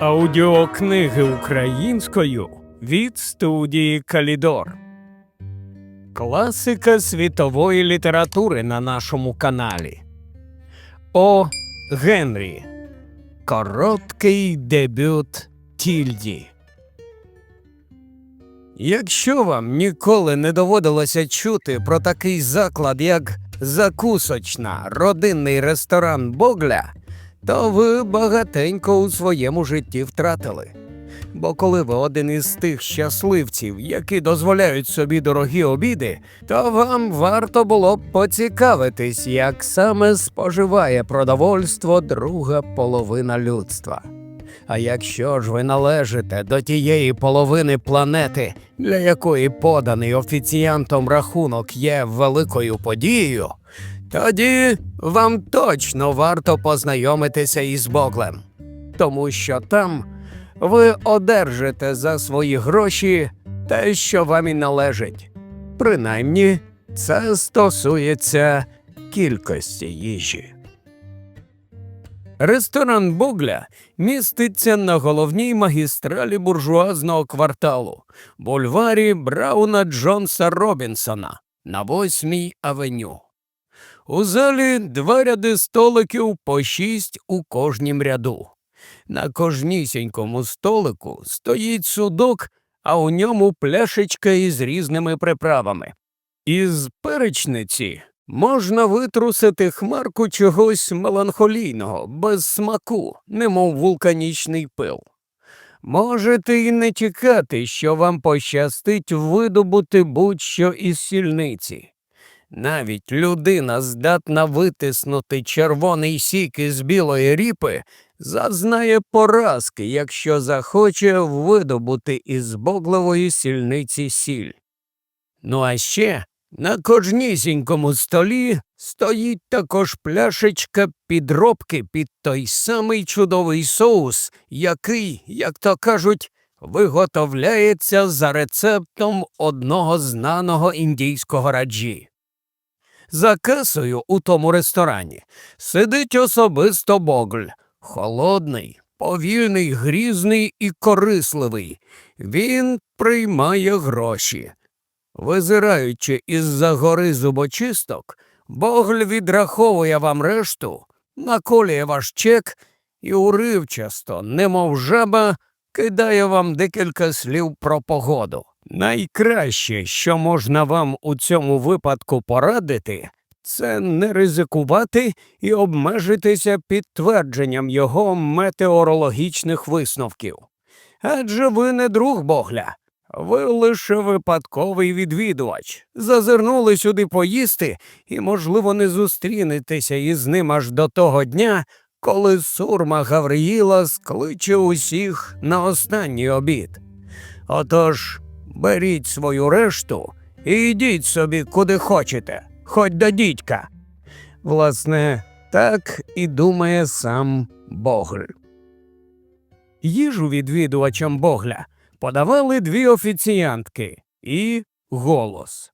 Аудіокниги українською від студії Калідор. Класика світової літератури на нашому каналі. О. Генрі. Короткий дебют Тільді. Якщо вам ніколи не доводилося чути про такий заклад, як закусочна родинний ресторан Богля, то ви багатенько у своєму житті втратили. Бо коли ви один із тих щасливців, які дозволяють собі дорогі обіди, то вам варто було б поцікавитись, як саме споживає продовольство друга половина людства. А якщо ж ви належите до тієї половини планети, для якої поданий офіціантом рахунок є великою подією, тоді вам точно варто познайомитися із Боглем, тому що там ви одержите за свої гроші те, що вам і належить. Принаймні, це стосується кількості їжі. Ресторан Богля міститься на головній магістралі буржуазного кварталу бульварі Брауна Джонса Робінсона на 8-й авеню. У залі два ряди столиків по шість у кожнім ряду. На кожнісінькому столику стоїть судок, а у ньому пляшечка із різними приправами. Із перечниці можна витрусити хмарку чогось меланхолійного, без смаку, немов вулканічний пил. Можете й не тікати, що вам пощастить видобути будь-що із сільниці. Навіть людина здатна витиснути червоний сік із білої ріпи, зазнає поразки, якщо захоче видобути із боглової сільниці сіль. Ну а ще на кожнісінькому столі стоїть також пляшечка підробки під той самий чудовий соус, який, як то кажуть, виготовляється за рецептом одного знаного індійського раджі. За касою у тому ресторані сидить особисто Богль, холодний, повільний, грізний і корисливий. Він приймає гроші. Визираючи із-за гори зубочисток, Богль відраховує вам решту, наколює ваш чек і уривчасто, немов жаба, кидає вам декілька слів про погоду. Найкраще, що можна вам у цьому випадку порадити, це не ризикувати і обмежитися підтвердженням його метеорологічних висновків. Адже ви не друг Богля, ви лише випадковий відвідувач. Зазирнули сюди поїсти і, можливо, не зустрінетеся із ним аж до того дня, коли сурма Гавриїла скличе усіх на останній обід. Отож, беріть свою решту і йдіть собі куди хочете, хоч до дідька. Власне, так і думає сам Богль. Їжу відвідувачам Богля подавали дві офіціантки і голос.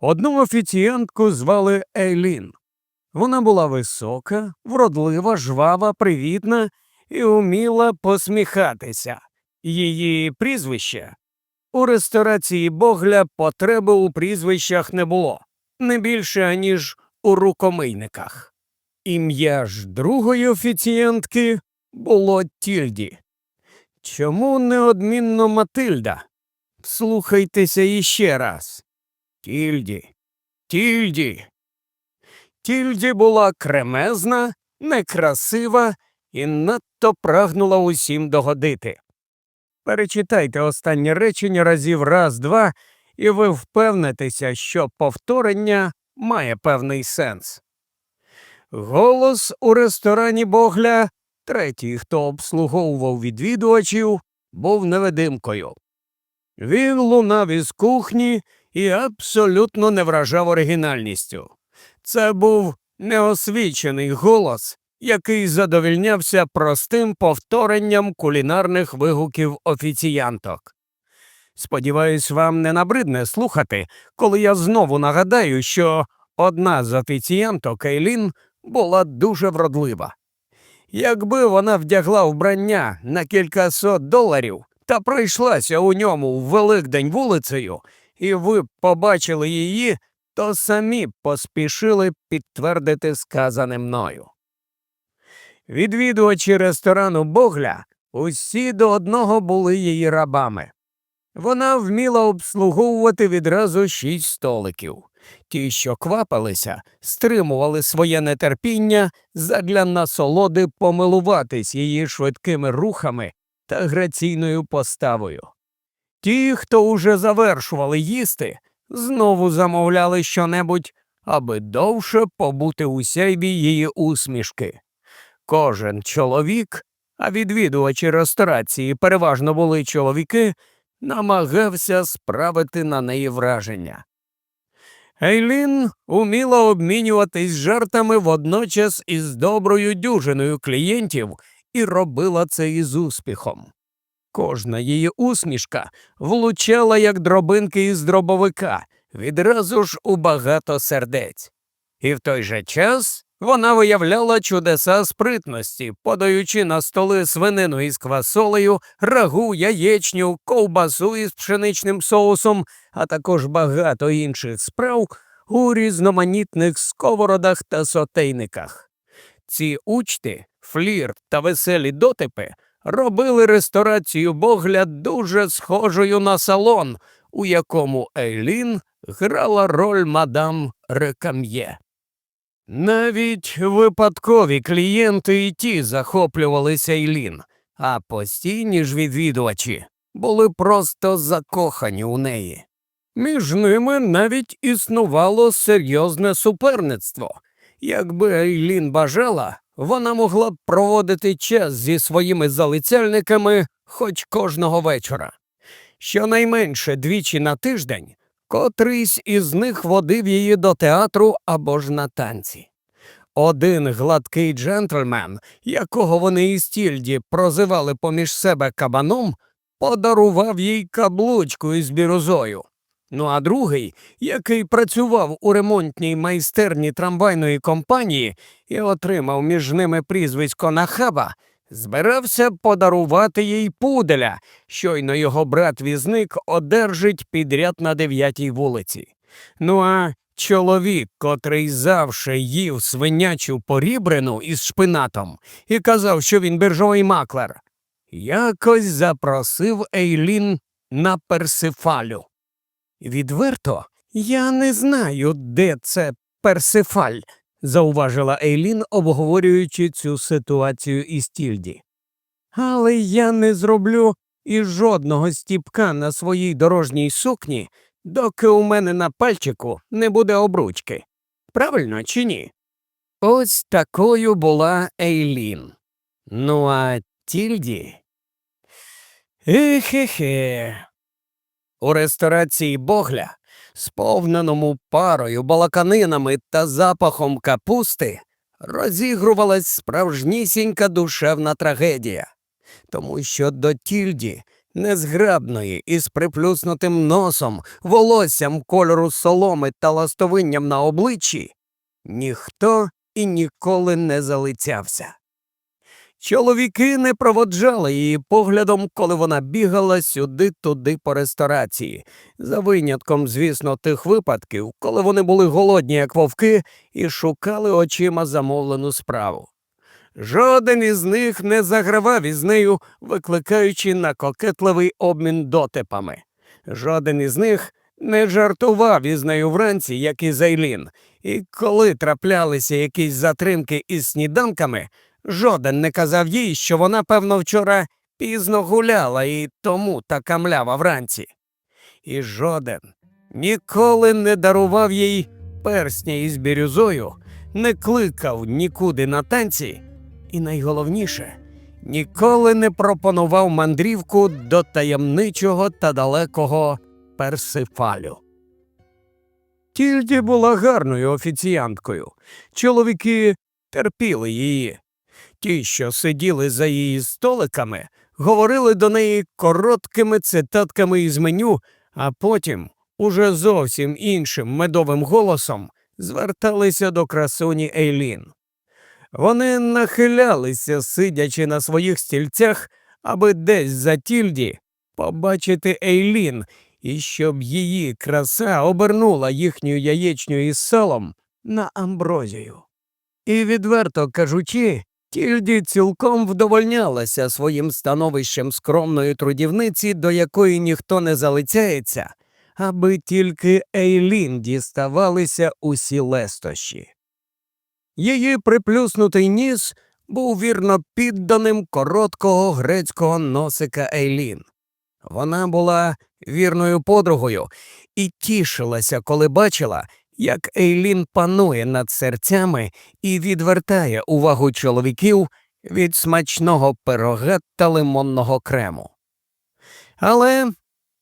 Одну офіціантку звали Ейлін. Вона була висока, вродлива, жвава, привітна і уміла посміхатися. Її прізвище у ресторації Богля потреби у прізвищах не було, не більше, аніж у рукомийниках. Ім'я ж другої офіцієнтки було Тільді. Чому неодмінно Матильда? Слухайтеся іще раз. Тільді, Тільді. Тільді була кремезна, некрасива і надто прагнула усім догодити. Перечитайте останнє речення разів раз, два, і ви впевнитеся, що повторення має певний сенс. Голос у ресторані Богля, третій, хто обслуговував відвідувачів, був невидимкою. Він лунав із кухні і абсолютно не вражав оригінальністю. Це був неосвічений голос, який задовільнявся простим повторенням кулінарних вигуків офіціянток. Сподіваюсь, вам не набридне слухати, коли я знову нагадаю, що одна з офіціянток Ейлін була дуже вродлива. Якби вона вдягла вбрання на кількасот доларів та пройшлася у ньому в Великдень вулицею, і ви б побачили її, то самі поспішили підтвердити сказане мною. Відвідувачі ресторану Богля усі до одного були її рабами. Вона вміла обслуговувати відразу шість столиків. Ті, що квапилися, стримували своє нетерпіння задля насолоди помилуватись її швидкими рухами та граційною поставою. Ті, хто уже завершували їсти, знову замовляли щонебудь, аби довше побути у сяйві її усмішки. Кожен чоловік, а відвідувачі ресторації переважно були чоловіки, намагався справити на неї враження. Ейлін уміла обмінюватись жартами водночас із доброю дюжиною клієнтів і робила це із успіхом. Кожна її усмішка влучала як дробинки із дробовика, відразу ж у багато сердець. І в той же час вона виявляла чудеса спритності, подаючи на столи свинину із квасолею, рагу, яєчню, ковбасу із пшеничним соусом, а також багато інших справ у різноманітних сковородах та сотейниках. Ці учти, флірт та веселі дотипи робили ресторацію Богля дуже схожою на салон, у якому Ейлін грала роль мадам Рекам'є. Навіть випадкові клієнти і ті захоплювалися Ейлін, а постійні ж відвідувачі були просто закохані у неї. Між ними навіть існувало серйозне суперництво. Якби Ейлін бажала, вона могла б проводити час зі своїми залицяльниками хоч кожного вечора. Щонайменше двічі на тиждень котрийсь із них водив її до театру або ж на танці. Один гладкий джентльмен, якого вони із Тільді прозивали поміж себе кабаном, подарував їй каблучку із бірузою. Ну а другий, який працював у ремонтній майстерні трамвайної компанії і отримав між ними прізвисько Нахаба, збирався подарувати їй пуделя, щойно його брат-візник одержить підряд на дев'ятій вулиці. Ну а чоловік, котрий завше їв свинячу порібрину із шпинатом і казав, що він біржовий маклер, якось запросив Ейлін на персифалю. Відверто, я не знаю, де це персифаль, зауважила Ейлін, обговорюючи цю ситуацію із Тільді. Але я не зроблю і жодного стіпка на своїй дорожній сукні, доки у мене на пальчику не буде обручки. Правильно чи ні? Ось такою була Ейлін. Ну а Тільді. Ехе-хе. У ресторації Богля, сповненому парою, балаканинами та запахом капусти, розігрувалась справжнісінька душевна трагедія, тому що до тільді, незграбної із приплюснутим носом, волоссям кольору соломи та ластовинням на обличчі, ніхто і ніколи не залицявся. Чоловіки не проводжали її поглядом, коли вона бігала сюди-туди по ресторації, за винятком, звісно, тих випадків, коли вони були голодні, як вовки, і шукали очима замовлену справу. Жоден із них не загравав із нею, викликаючи на кокетливий обмін дотипами. Жоден із них не жартував із нею вранці, як і Зайлін, і коли траплялися якісь затримки із сніданками. Жоден не казав їй, що вона, певно, вчора пізно гуляла і тому така млява вранці. І жоден ніколи не дарував їй персня із бірюзою, не кликав нікуди на танці, і найголовніше, ніколи не пропонував мандрівку до таємничого та далекого Персифалю. Тільді була гарною офіціанткою. Чоловіки терпіли її. Ті, що сиділи за її столиками, говорили до неї короткими цитатками із меню, а потім, уже зовсім іншим медовим голосом, зверталися до красуні Ейлін. Вони нахилялися, сидячи на своїх стільцях, аби десь за тільді побачити Ейлін, і щоб її краса обернула їхню яєчню із салом на амброзію. І, відверто кажучи, тільді цілком вдовольнялася своїм становищем скромної трудівниці, до якої ніхто не залицяється, аби тільки Ейлін діставалися усі лестощі. Її приплюснутий ніс був вірно підданим короткого грецького носика Ейлін. Вона була вірною подругою і тішилася, коли бачила, як Ейлін панує над серцями і відвертає увагу чоловіків від смачного пирога та лимонного крему. Але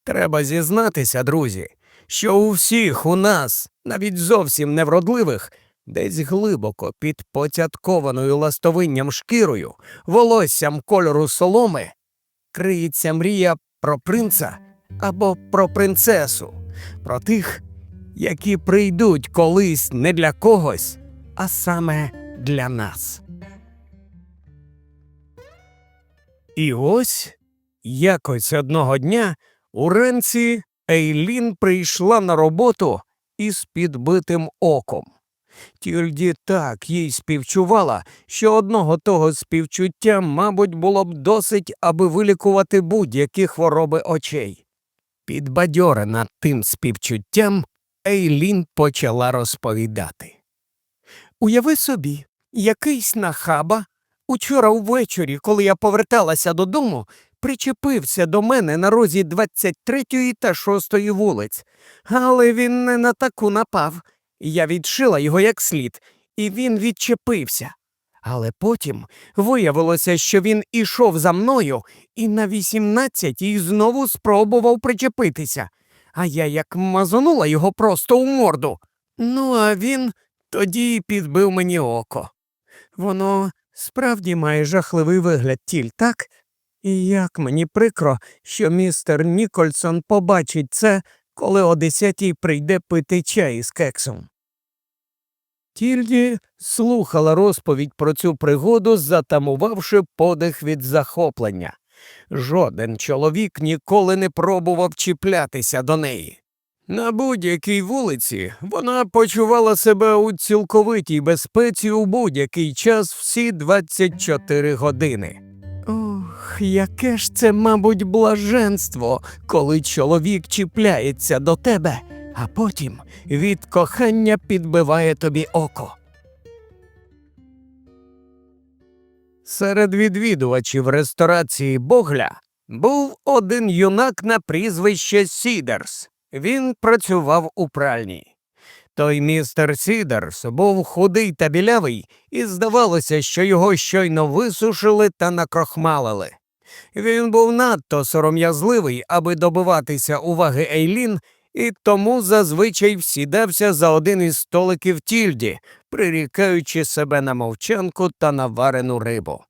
треба зізнатися, друзі, що у всіх у нас, навіть зовсім невродливих, десь глибоко під поцяткованою ластовинням шкірою, волоссям кольору соломи, криється мрія про принца або про принцесу, про тих, які прийдуть колись не для когось, а саме для нас. І ось якось одного дня уранці Ейлін прийшла на роботу із підбитим оком. Тільді так їй співчувала, що одного того співчуття, мабуть, було б досить, аби вилікувати будь-які хвороби очей. Підбадьорена тим співчуттям, Ейлін почала розповідати. Уяви собі, якийсь нахаба учора ввечері, коли я поверталася додому, причепився до мене на розі 23 та 6 вулиць, але він не на таку напав. Я відшила його як слід, і він відчепився. Але потім виявилося, що він ішов за мною і на 18-й знову спробував причепитися, а я як мазонула його просто у морду. Ну, а він тоді підбив мені око. Воно справді має жахливий вигляд тіль, так? І як мені прикро, що містер Нікольсон побачить це, коли о десятій прийде пити чай із кексом. Тільді слухала розповідь про цю пригоду, затамувавши подих від захоплення. Жоден чоловік ніколи не пробував чіплятися до неї. На будь-якій вулиці вона почувала себе у цілковитій безпеці у будь-який час всі 24 години. Ох, яке ж це, мабуть, блаженство, коли чоловік чіпляється до тебе, а потім від кохання підбиває тобі око. Серед відвідувачів ресторації Богля був один юнак на прізвище Сідерс. Він працював у пральні. Той містер Сідерс був худий та білявий, і здавалося, що його щойно висушили та накрохмалили. Він був надто сором'язливий, аби добиватися уваги Ейлін, і тому зазвичай всідався за один із столиків тільді, прирікаючи себе на мовчанку та на варену рибу.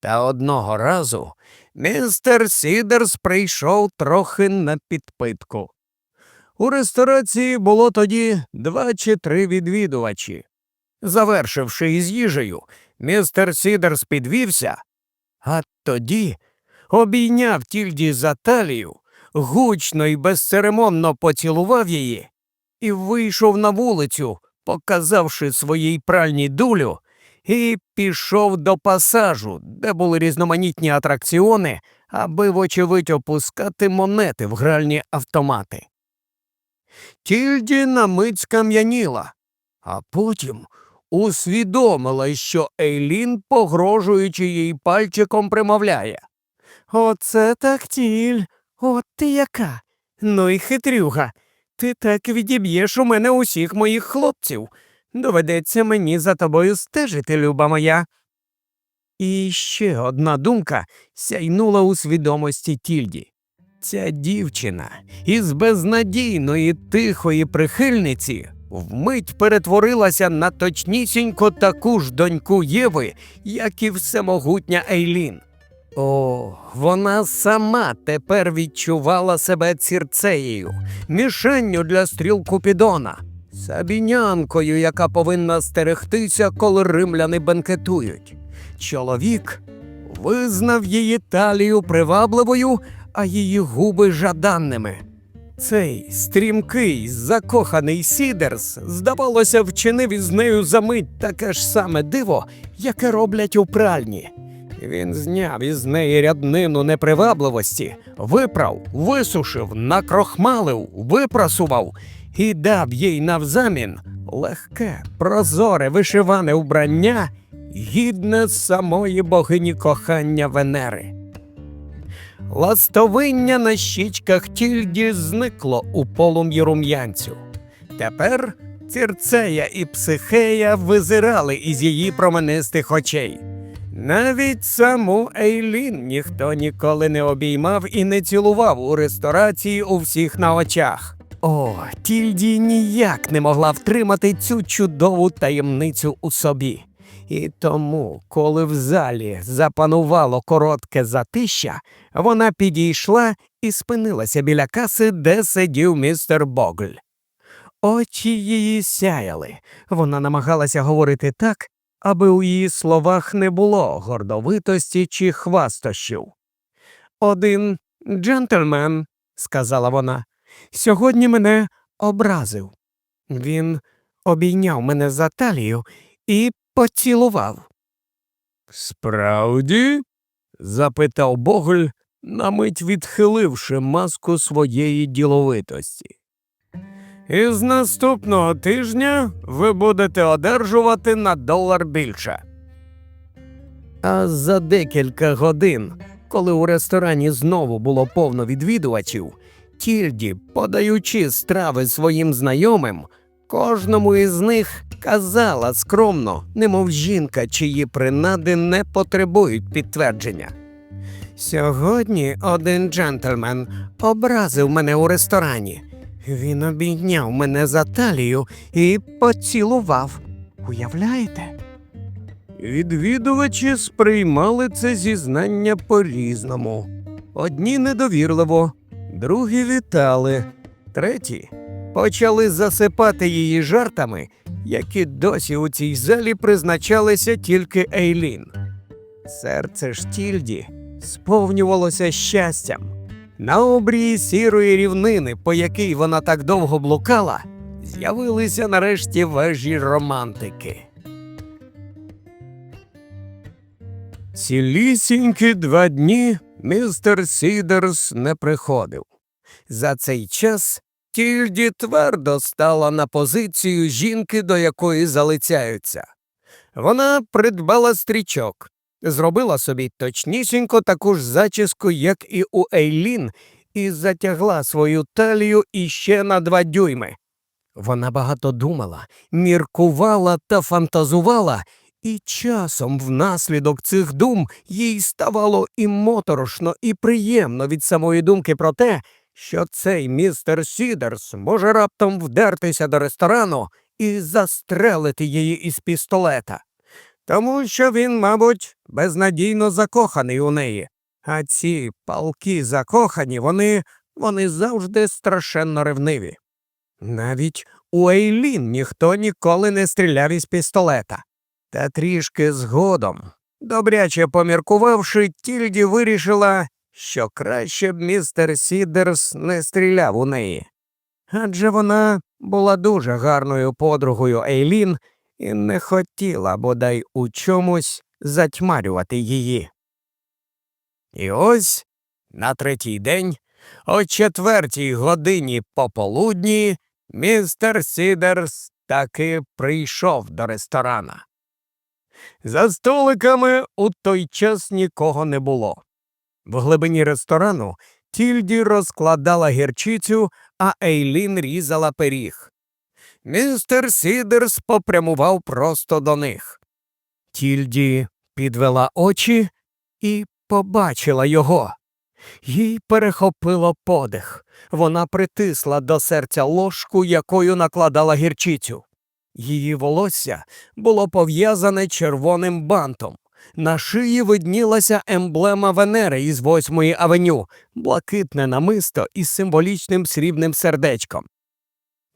Та одного разу містер Сідерс прийшов трохи на підпитку. У ресторації було тоді два чи три відвідувачі. Завершивши із їжею, містер Сідерс підвівся, а тоді обійняв тільді за талію, гучно і безцеремонно поцілував її і вийшов на вулицю, показавши своїй пральній дулю, і пішов до пасажу, де були різноманітні атракціони, аби, вочевидь, опускати монети в гральні автомати. Тільді на мить скам'яніла, а потім усвідомила, що Ейлін, погрожуючи їй пальчиком, примовляє. Оце так тіль, от ти яка. Ну і хитрюга. Ти так відіб'єш у мене усіх моїх хлопців. Доведеться мені за тобою стежити, люба моя. І ще одна думка сяйнула у свідомості тільді. Ця дівчина із безнадійної тихої прихильниці вмить перетворилася на точнісінько таку ж доньку Єви, як і всемогутня Ейлін. О, вона сама тепер відчувала себе цірцеєю, мішенню для стріл Купідона. сабінянкою, яка повинна стерегтися, коли римляни бенкетують. Чоловік визнав її талію привабливою, а її губи жаданними. Цей стрімкий, закоханий Сідерс, здавалося, вчинив із нею за мить таке ж саме диво, яке роблять у пральні. Він зняв із неї ряднину непривабливості, виправ, висушив, накрохмалив, випрасував і дав їй навзамін легке, прозоре вишиване вбрання, гідне самої богині кохання Венери. Ластовиння на щічках тільді зникло у полум'ї рум'янцю. Тепер Цірцея і Психея визирали із її променистих очей. Навіть саму Ейлін ніхто ніколи не обіймав і не цілував у ресторації у всіх на очах. О, тільді ніяк не могла втримати цю чудову таємницю у собі. І тому, коли в залі запанувало коротке затища, вона підійшла і спинилася біля каси, де сидів містер Богль. Очі її сяяли. Вона намагалася говорити так, аби у її словах не було гордовитості чи хвастощів. Один джентльмен, сказала вона, сьогодні мене образив. Він обійняв мене за талію і поцілував. Справді? запитав Боголь, на мить відхиливши маску своєї діловитості. Із наступного тижня ви будете одержувати на долар більше. А за декілька годин, коли у ресторані знову було повно відвідувачів, тільді, подаючи страви своїм знайомим, кожному із них казала скромно, немов жінка, чиї принади не потребують підтвердження. Сьогодні один джентльмен образив мене у ресторані. Він обійняв мене за талію і поцілував. Уявляєте? Відвідувачі сприймали це зізнання по-різному. Одні недовірливо, другі вітали, треті почали засипати її жартами, які досі у цій залі призначалися тільки Ейлін. Серце ж Тільді сповнювалося щастям. На обрії сірої рівнини, по якій вона так довго блукала, з'явилися нарешті вежі романтики. Цілісінькі два дні містер Сідерс не приходив. За цей час Тільді твердо стала на позицію жінки, до якої залицяються. Вона придбала стрічок, зробила собі точнісінько таку ж зачіску, як і у Ейлін, і затягла свою талію іще на два дюйми. Вона багато думала, міркувала та фантазувала, і часом внаслідок цих дум їй ставало і моторошно, і приємно від самої думки про те, що цей містер Сідерс може раптом вдертися до ресторану і застрелити її із пістолета тому що він, мабуть, безнадійно закоханий у неї. А ці палки закохані, вони, вони завжди страшенно ревниві. Навіть у Ейлін ніхто ніколи не стріляв із пістолета. Та трішки згодом, добряче поміркувавши, тільді вирішила, що краще б містер Сідерс не стріляв у неї. Адже вона була дуже гарною подругою Ейлін і не хотіла бодай у чомусь затьмарювати її. І ось на третій день, о четвертій годині пополудні, містер Сідерс таки прийшов до ресторана. За столиками у той час нікого не було. В глибині ресторану Тільді розкладала гірчицю, а Ейлін різала пиріг. Містер Сідерс попрямував просто до них. Тільді підвела очі і побачила його. Їй перехопило подих. Вона притисла до серця ложку, якою накладала гірчицю. Її волосся було пов'язане червоним бантом. На шиї виднілася емблема Венери із восьмої авеню, блакитне намисто із символічним срібним сердечком.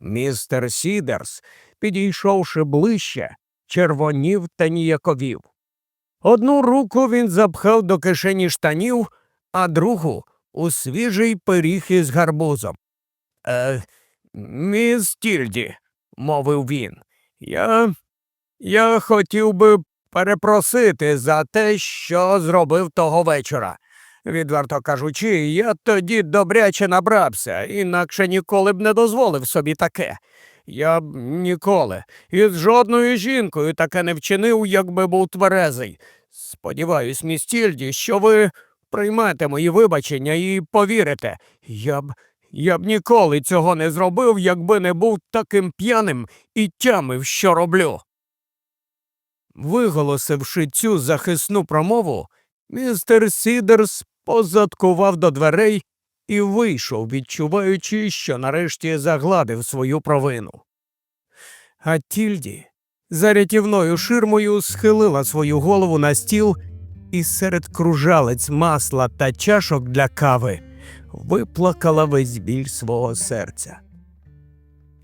Містер Сідерс, підійшовши ближче, червонів та ніяковів. Одну руку він запхав до кишені штанів, а другу у свіжий пиріг із гарбузом. Е, міс Тільді, мовив він, я. я хотів би перепросити за те, що зробив того вечора. Відверто кажучи, я тоді добряче набрався, інакше ніколи б не дозволив собі таке. Я б ніколи із жодною жінкою таке не вчинив, якби був тверезий. Сподіваюсь, міс Тільді, що ви приймете мої вибачення і повірите. Я б я б ніколи цього не зробив, якби не був таким п'яним і тямив, що роблю. Виголосивши цю захисну промову, містер Сідерс позадкував до дверей і вийшов, відчуваючи, що нарешті загладив свою провину. А Тільді за рятівною ширмою схилила свою голову на стіл і серед кружалець масла та чашок для кави виплакала весь біль свого серця.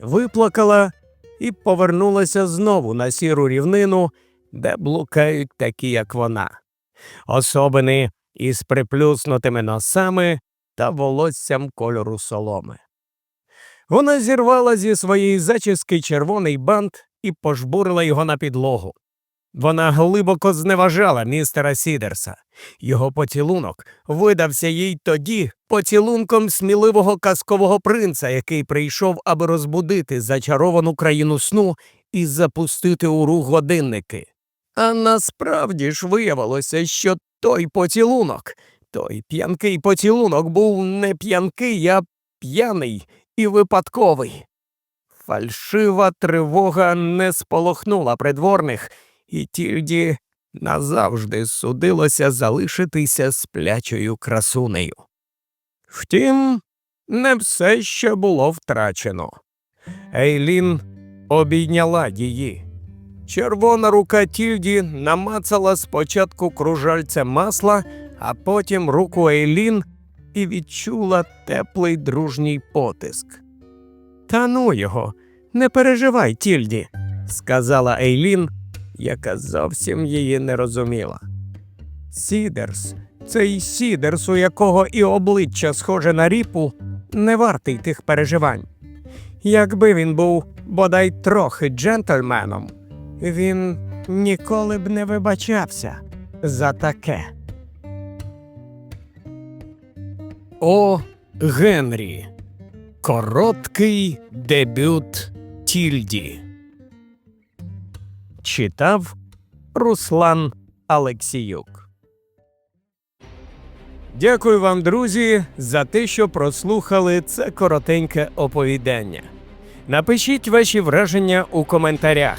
Виплакала і повернулася знову на сіру рівнину, де блукають такі, як вона, особини із приплюснутими носами та волоссям кольору соломи. Вона зірвала зі своєї зачіски червоний бант і пожбурила його на підлогу. Вона глибоко зневажала містера Сідерса. Його поцілунок видався їй тоді поцілунком сміливого казкового принца, який прийшов, аби розбудити зачаровану країну сну і запустити у рух годинники. А насправді ж виявилося, що той поцілунок, той п'янкий поцілунок був не п'янкий, а п'яний і випадковий. Фальшива тривога не сполохнула придворних, і тільді назавжди судилося залишитися сплячою красунею. Втім, не все ще було втрачено. Ейлін обійняла її. Червона рука Тільді намацала спочатку кружальце масла, а потім руку Ейлін і відчула теплий дружній потиск. Та ну його, не переживай, Тільді, сказала Ейлін, яка зовсім її не розуміла. Сідерс, цей Сідерс, у якого і обличчя схоже на ріпу, не вартий тих переживань. Якби він був бодай трохи джентльменом, він ніколи б не вибачався за таке. О Генрі. Короткий дебют Тільді. Читав Руслан Алексіюк. Дякую вам, друзі, за те, що прослухали це коротеньке оповідання. Напишіть ваші враження у коментарях.